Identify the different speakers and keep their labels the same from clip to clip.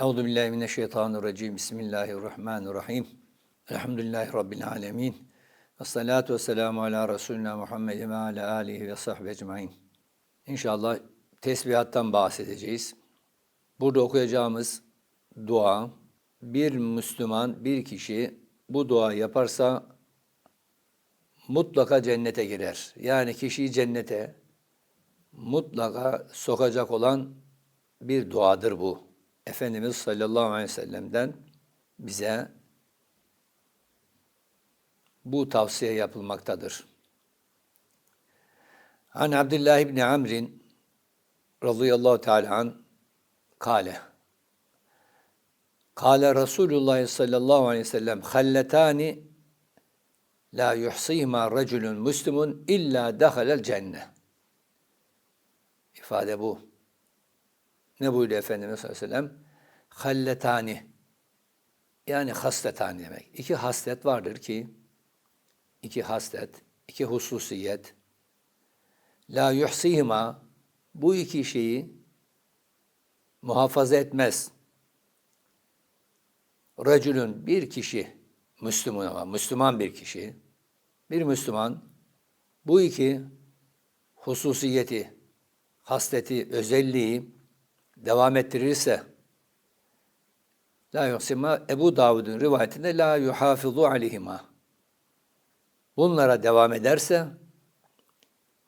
Speaker 1: Euzu billahi mineşşeytanirracim. Bismillahirrahmanirrahim. Elhamdülillahi rabbil alamin. Ve salatu vesselamu ala Resulina Muhammed ve ala alihi ve sahbihi ecmaîn. İnşallah tesbihattan bahsedeceğiz. Burada okuyacağımız dua bir Müslüman, bir kişi bu dua yaparsa mutlaka cennete girer. Yani kişiyi cennete mutlaka sokacak olan bir duadır bu. Efendimiz sallallahu aleyhi ve sellem'den bize bu tavsiye yapılmaktadır. An Abdullah ibn Amr'in radıyallahu teala an kale. Kale Resulullah sallallahu aleyhi ve sellem halletani la yuhsihima raculun muslimun illa dehalel cenne. İfade bu. Ne buyurdu Efendimiz sallallahu aleyhi ve? Halletani. Yani hasletani demek. İki haslet vardır ki, iki haslet, iki hususiyet. La yuhsihima, bu iki şeyi muhafaza etmez. Racülün bir kişi, Müslüman ama Müslüman bir kişi, bir Müslüman bu iki hususiyeti, hasleti, özelliği devam ettirirse la yuhsima Ebu Davud'un rivayetinde la yuhafizu aleyhima. Bunlara devam ederse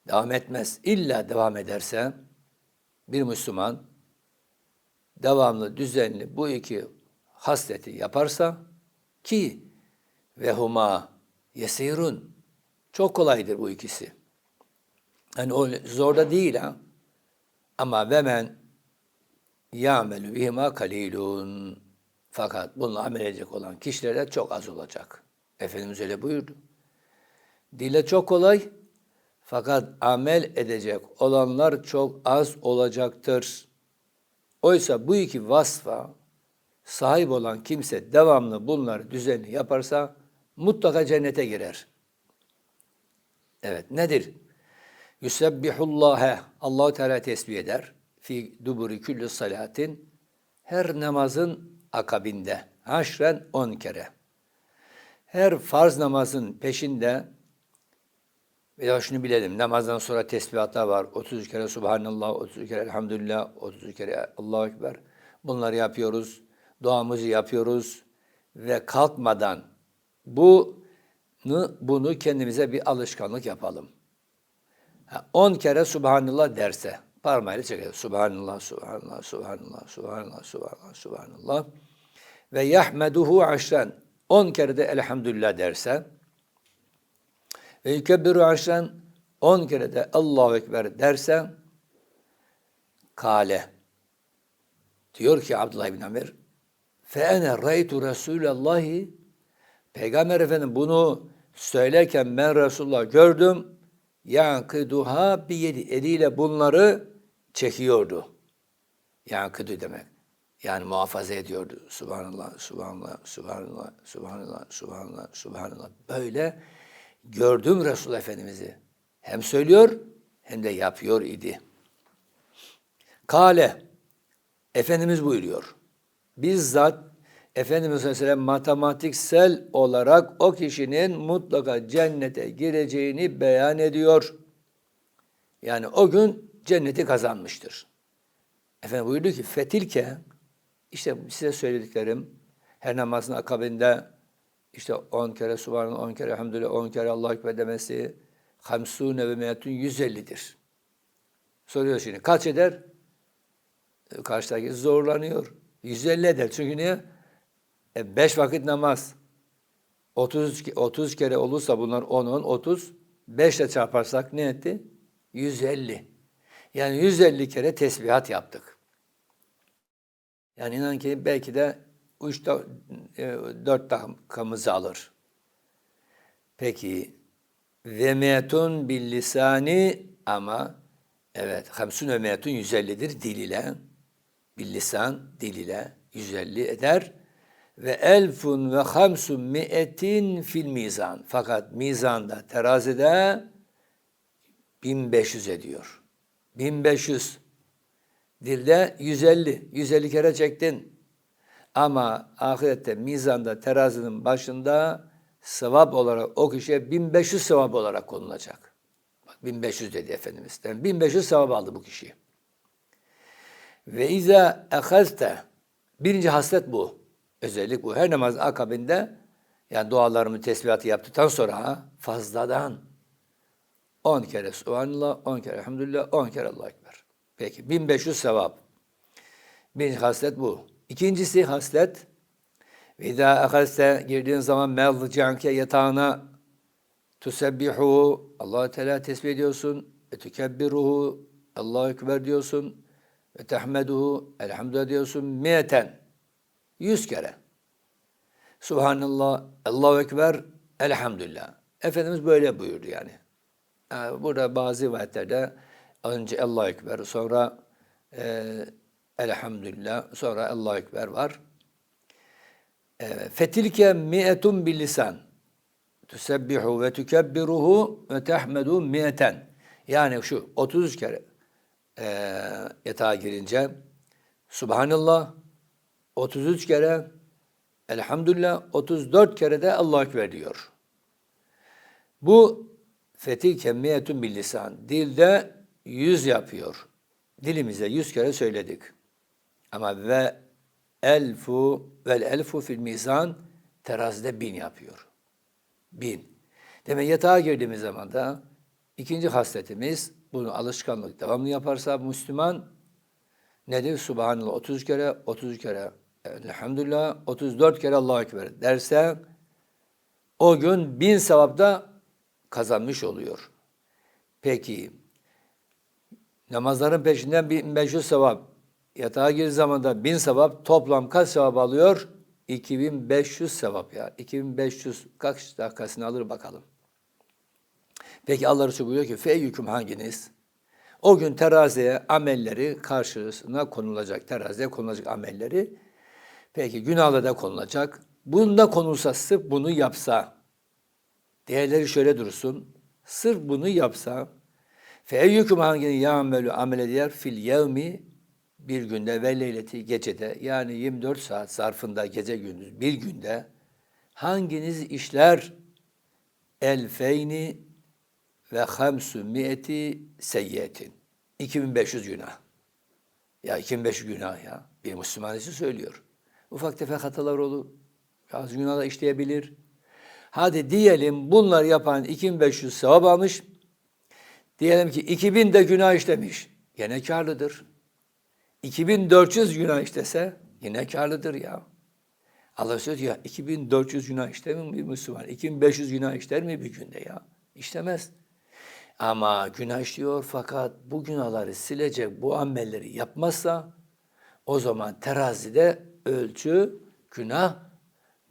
Speaker 1: devam etmez. İlla devam ederse bir Müslüman devamlı, düzenli bu iki hasleti yaparsa ki ve huma yesirun çok kolaydır bu ikisi. Yani o zor da değil ha. Ama ve ya'melu bihima kalilun. Fakat bununla amel edecek olan kişilere çok az olacak. Efendimiz öyle buyurdu. Dile çok kolay fakat amel edecek olanlar çok az olacaktır. Oysa bu iki vasfa sahip olan kimse devamlı bunları düzenli yaparsa mutlaka cennete girer. Evet nedir? Yusebbihullâhe Allahu Teala tesbih eder. Fi duburi kulli salatin her namazın akabinde haşren on kere. Her farz namazın peşinde veya şunu bilelim namazdan sonra tesbihatlar var. 33 kere Subhanallah, 33 kere Elhamdülillah, 33 kere Allahu Ekber. Bunları yapıyoruz. Duamızı yapıyoruz ve kalkmadan bunu bunu kendimize bir alışkanlık yapalım. 10 kere Subhanallah derse parmağıyla çekelim. Subhanallah, Subhanallah, Subhanallah, Subhanallah, Subhanallah, Subhanallah. Ve yahmeduhu aşren. 10 kere de elhamdülillah derse ve yükebbiru aşren 10 kere de Allahu Ekber derse kale diyor ki Abdullah bin Amir fe ene raytu Resulallahi Peygamber Efendim bunu söylerken ben Resulullah gördüm yankıduha bir yedi eliyle bunları çekiyordu. Yankıdu demek. Yani muhafaza ediyordu. Subhanallah, subhanallah, subhanallah, subhanallah, subhanallah, subhanallah. Böyle gördüm Resul Efendimiz'i. Hem söylüyor hem de yapıyor idi. Kale, Efendimiz buyuruyor. Bizzat Efendimiz Aleyhisselam matematiksel olarak o kişinin mutlaka cennete gireceğini beyan ediyor. Yani o gün cenneti kazanmıştır. Efendim buyurdu ki fetilke işte size söylediklerim her namazın akabinde işte on kere subhanallah, on kere elhamdülillah, on kere Allahu Ekber demesi hamsune ve meyatun 150'dir. Soruyor şimdi kaç eder? Karşıdaki zorlanıyor. 150 eder. Çünkü niye? E, beş vakit namaz. 30, 30 kere olursa bunlar 10, 10, 30. 5 ile çarparsak ne etti? 150. Yani 150 kere tesbihat yaptık. Yani inan ki belki de 3 4 dakikamızı alır. Peki ve metun bil lisani ama evet hamsun ve metun 150'dir dil ile bil lisan dil ile 150 eder ve elfun ve hamsun mi'etin fil mizan. Fakat mizanda, terazide 1500 ediyor. 1500. Dilde 150. 150 kere çektin. Ama ahirette mizanda terazinin başında sevap olarak o kişiye 1500 sevap olarak konulacak. Bak 1500 dedi Efendimiz. Yani 1500 sevap aldı bu kişi. Ve iza ehazte birinci haslet bu. Özellik bu. Her namaz akabinde yani dualarımı tesbihatı yaptıktan sonra fazladan 10 kere Subhanallah, 10 kere Elhamdülillah, 10 kere Allahu Ekber. Peki 1500 sevap. Birinci haslet bu. İkincisi haslet izâ ehazte girdiğin zaman mevzicanke yatağına tusebbihu allah Teala tesbih ediyorsun ve tükebbiruhu Allahu Ekber diyorsun ve tehmeduhu elhamdülillah diyorsun miyeten yüz kere. Subhanallah, Allahu Ekber, elhamdülillah. Efendimiz böyle buyurdu yani. yani burada bazı rivayetlerde önce Allahu Ekber, sonra e, elhamdülillah, sonra Allahu Ekber var. E, Fetilke mi'etun bil lisan. Tusebbihu ve tükebbiruhu ve tehmedu mi'eten. Yani şu 33 kere e, yatağa girince Subhanallah 33 kere Elhamdülillah 34 kere de Allahu Ekber diyor. Bu fetih kemmiyetun bil lisan. Dilde yüz yapıyor. Dilimize yüz kere söyledik. Ama ve elfu vel elfu fil mizan terazide bin yapıyor. Bin. Demek yatağa girdiğimiz zaman da ikinci hasletimiz bunu alışkanlık devamlı yaparsa Müslüman nedir? Subhanallah 30 kere, 30 kere elhamdülillah 34 kere Allahu Ekber derse o gün bin sevap da kazanmış oluyor. Peki namazların peşinden 1500 sevap yatağa gir zamanda bin sevap toplam kaç sevap alıyor? 2500 sevap ya. 2500 kaç dakikasını alır bakalım. Peki Allah Resulü buyuruyor ki feyyüküm hanginiz? O gün teraziye amelleri karşısına konulacak. Teraziye konulacak amelleri. Peki günahla da konulacak. Bunda konulsa sırf bunu yapsa, değerleri şöyle dursun. Sırf bunu yapsa, feyyüküm hangini yâmelü amel eder fil yevmi bir günde ve leyleti gecede yani 24 saat zarfında gece gündüz bir günde hanginiz işler elfeyni ve hamsu miyeti seyyetin. 2500 günah. Ya 2500 günah ya. Bir Müslüman için söylüyor. Ufak tefek hatalar olur. Az günah da işleyebilir. Hadi diyelim bunlar yapan 2500 sevap almış. Diyelim ki 2000 de günah işlemiş. Gene karlıdır. 2400 günah işlese yine karlıdır ya. Allah söylüyor ya 2400 günah işler mi bir Müslüman? 2500 günah işler mi bir günde ya? İşlemez. Ama günah işliyor fakat bu günahları silecek bu amelleri yapmazsa o zaman terazide ölçü günah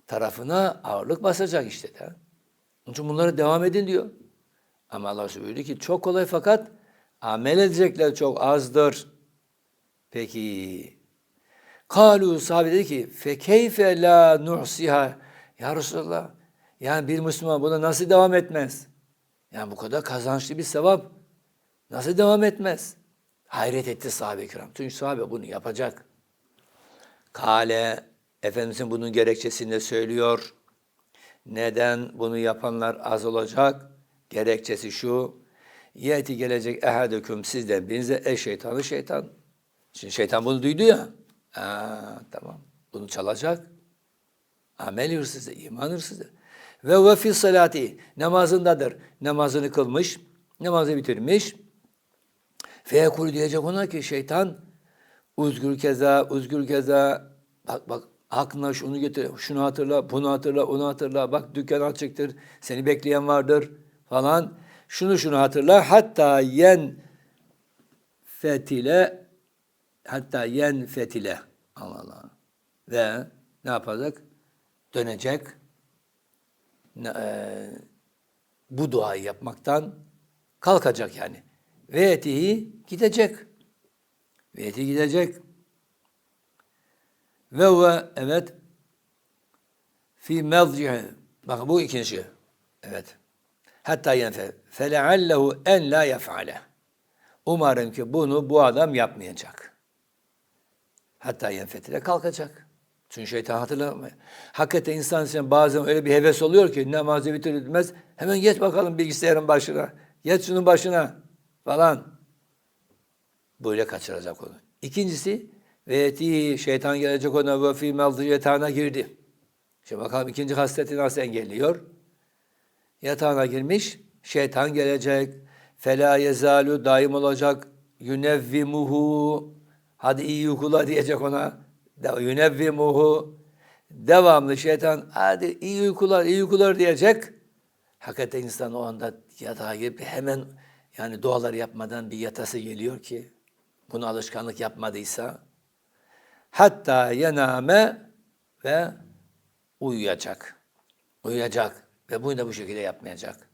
Speaker 1: tarafına ağırlık basacak işte de. Onun için bunları devam edin diyor. Ama Allah söylüyor ki çok kolay fakat amel edecekler çok azdır. Peki. Kalu sahabe dedi ki fekeyfe la nuhsiha ya Resulallah yani bir Müslüman buna nasıl devam etmez? Yani bu kadar kazançlı bir sevap nasıl devam etmez? Hayret etti sahabe-i kiram. Çünkü sahabe bunu yapacak. Kale, Efendimizin bunun gerekçesini söylüyor. Neden bunu yapanlar az olacak? Gerekçesi şu. Yeti gelecek ehadüküm sizden birinize e şeytanı şeytan. Şimdi şeytan bunu duydu ya. Aa, tamam. Bunu çalacak. Amel hırsızı, iman hırsızı. Ve ve fi salati namazındadır. Namazını kılmış, namazı bitirmiş. Feyekul diyecek ona ki şeytan uzgür keza, uzgür keza bak bak aklına şunu getir, şunu hatırla, bunu hatırla, onu hatırla. Bak dükkan açıktır, seni bekleyen vardır falan. Şunu şunu hatırla. Hatta yen fetile hatta yen fetile Allah Allah. Ve ne yapacak? Dönecek. E, bu duayı yapmaktan kalkacak yani. Ve etihi gidecek. Ve eti gidecek. Ve ve evet fi mevzi'i bak bu ikinci. Evet. Hatta yenfe feleallehu en la yef'ale. Umarım ki bunu bu adam yapmayacak. Hatta yenfetile kalkacak. Çünkü şeytan hatırlamıyor. Hakikaten insan için bazen öyle bir heves oluyor ki namazı bitirilmez. Hemen geç bakalım bilgisayarın başına. Geç şunun başına falan. Böyle kaçıracak onu. İkincisi ve eti şeytan gelecek ona ve fi meldi yatağına girdi. Şimdi bakalım ikinci hasleti nasıl engelliyor? Yatağına girmiş, şeytan gelecek. Fela yezalu daim olacak. Yunevvimuhu. Hadi iyi uykular diyecek ona. Yunevvimuhu. Devamlı şeytan hadi iyi uykular, iyi uykular diyecek. Hakikaten insan o anda yatağa girip hemen yani dualar yapmadan bir yatası geliyor ki bunu alışkanlık yapmadıysa hatta yename ve uyuyacak. Uyuyacak ve bunu da bu şekilde yapmayacak.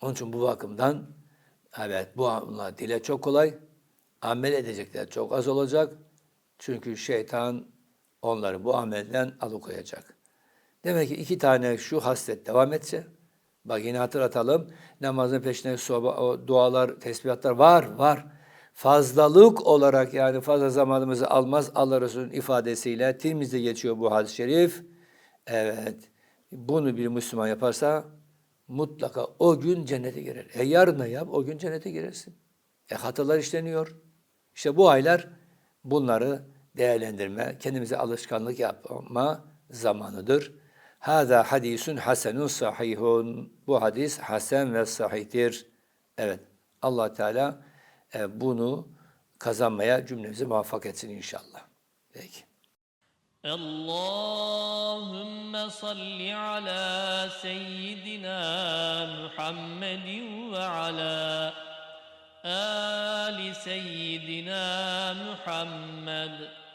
Speaker 1: Onun için bu bakımdan evet bu bunlar dile çok kolay. Amel edecekler çok az olacak. Çünkü şeytan onları bu amelden alıkoyacak. Demek ki iki tane şu haslet devam etse, bak yine hatırlatalım, namazın peşine soba, dualar, tesbihatlar var, var. Fazlalık olarak yani fazla zamanımızı almaz Allah Resulü'nün ifadesiyle Tirmiz'de geçiyor bu hadis-i şerif. Evet, bunu bir Müslüman yaparsa mutlaka o gün cennete girer. E yarın da yap, o gün cennete girersin. E hatalar işleniyor. İşte bu aylar bunları değerlendirme, kendimize alışkanlık yapma zamanıdır. Hada hadisun hasenun sahihun. Bu hadis hasen ve sahihtir. Evet. Allah Teala e, bunu kazanmaya cümlemizi muvaffak etsin inşallah. Peki.
Speaker 2: Allahümme salli ala seyyidina Muhammedin ve ala ali seyyidina Muhammed.